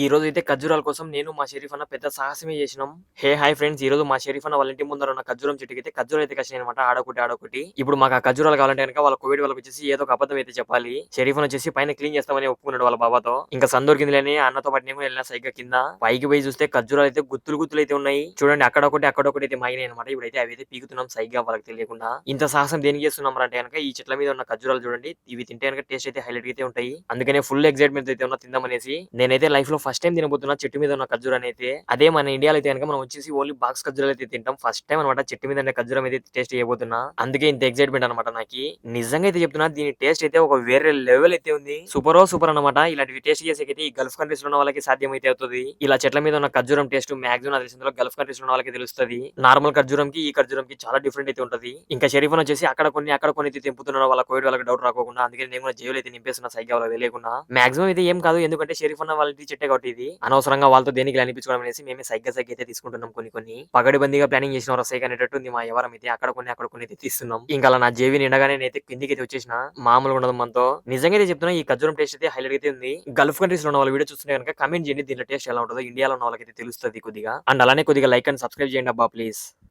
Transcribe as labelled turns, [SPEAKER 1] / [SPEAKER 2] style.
[SPEAKER 1] ఈ రోజు అయితే ఖర్జూరాల కోసం నేను మా షరీఫ్ అన్న పెద్ద సాహసమే చేసినాం. Hey hi friends. ఈ రోజు మా షరీఫ్ అన్న వాళ్ళ ఇంటి ముందర ఉన్న ఖర్జూరం చెట్టుకి అయితే ఖర్జూరం అయితే కష్టం అనమాట ఆడొకటి ఆడొకటి. ఇప్పుడు మాకు ఆ ఖర్జూరాలు కావాలంటే కనుక వాళ్ళ కోవిడ్ వాళ్ళకి వచ్చేసి ఏదో ఒక అబద్ధం అయితే చెప్పాలి. షరీఫ్ అన్న వచ్చేసి పైన క్లీన్ చేస్తామని ఒప్పుకున్నాడు వాళ్ళ బాబాతో. ఇంకా సందూర్ కింద అన్నతో పాటు నేను వెళ్ళిన సైగా కింద. పైకి పోయి చూస్తే ఖర్జూరాలు అయితే గుత్తులు గుత్తులు అయితే ఉన్నాయి. చూడండి అక్కడ ఒకటి అక్కడ ఒకటి అయితే మాగినాయి అనమాట ఇప్పుడైతే అవి అయితే పీకుతున్నాం సైగా వాళ్ళకి తెలియకుండా. ఇంత సాహసం దేనికి చేస్తున్నాం అంటే కనుక ఈ చెట్ల మీద ఉన్న ఖర్జూరాలు చూడండి. ఇవి తింటే కనుక టేస్ట్ అయితే హైలైట్ అయితే ఉంటాయి. అందుకనే ఫుల్ ఎక్సైట్మెంట్ అయితే ఉన్నా తిందామనేసి నేనైతే లైఫ్లో ఫస్ట్ టైం తినబోతున్నా చెట్టు మీద ఉన్న ఖర్జూరం అయితే అదే మన ఇండియాలో అయితే కనుక మనం వచ్చేసి ఓన్లీ బాక్స్ ఖర్జూరాలు అయితే తింటాం. ఫస్ట్ టైం అనమాట చెట్టు మీద ఉన్న ఖర్జూరం అయితే టేస్ట్ చేయబోతున్నా. అందుకే ఇంత ఎక్సైట్మెంట్ అనమాట నాకు. నిజంగా అయితే చెప్తున్నా దీని టేస్ట్ అయితే ఒక వేరే లెవెల్ అయితే ఉంది. సూపర్ సూపర్ అనమాట ఇలాంటివి టేస్ట్ చేసేకైతే ఈ గల్ఫ్ కంట్రీస్లో ఉన్న వాళ్ళకి సాధ్యం అయితే అవుతుంది. ఇలా చెట్ల మీద ఉన్న ఖర్జూరం టేస్ట్ మాక్సిమం తెలిసిందో తెలిసిన గల్ఫ్ కంట్రీస్లో ఉన్న వాళ్ళకి తెలుస్తుంది. నార్మల్ ఖర్జూరం కి ఈ ఖర్జూరం కి చాలా డిఫరెంట్ అయితే ఉంటుంది. ఇంకా షరీఫ్ వచ్చేసి అక్కడ కొన్ని అక్కడ కొన్ని అయితే వాళ్ళ కోవిడ్ వాళ్ళకి డౌట్ రాకుండా అందుకే నేను కూడా జైలు అయితే నింపేస్తున్నా సైగా వాళ్ళకి తెలియకుండా. మాక్సిమం అయితే ఏం కాదు. ఎందుకంటే షరీఫ్ అన్న వాళ్ళ చెట్టే కాబట్టి ఇది అనవసరంగా వాళ్ళతో దేనికి అనిపించుకోవడం అనేసి మేమే సైగ్గా సైగ్ అయితే తీసుకుంటున్నాం కొన్ని కొన్ని. పగడిబందీగా ప్లానింగ్ చేసిన రసైగా అనేటట్టు ఉంది మా ఎవరం అయితే. అక్కడ కొన్ని అక్కడ కొన్ని అయితే తీస్తున్నాం. ఇంకా అలా నా జేవి నిండగానే నేనైతే కిందికి అయితే వచ్చేసిన. మామూలుగా ఉండదు మనతో. నిజంగా అయితే చెప్తున్నా ఈ ఖర్జూరం టేస్ట్ అయితే హైలైట్ అయితే ఉంది. గల్ఫ్ కంట్రీస్లో ఉన్న వాళ్ళు వీడియో చూస్తున్నా కనుక కమెంట్ చేయండి. దీంట్లో టేస్ట్ ఎలా ఉంటుందో. ఇండియాలో ఉన్న వాళ్ళకి తెలుస్తుంది కొద్దిగా. అండ్ అలానే కొద్దిగా లైక్ అండ్ సబ్స్క్రైబ్ చేయండి అబ్బా ప్లీజ్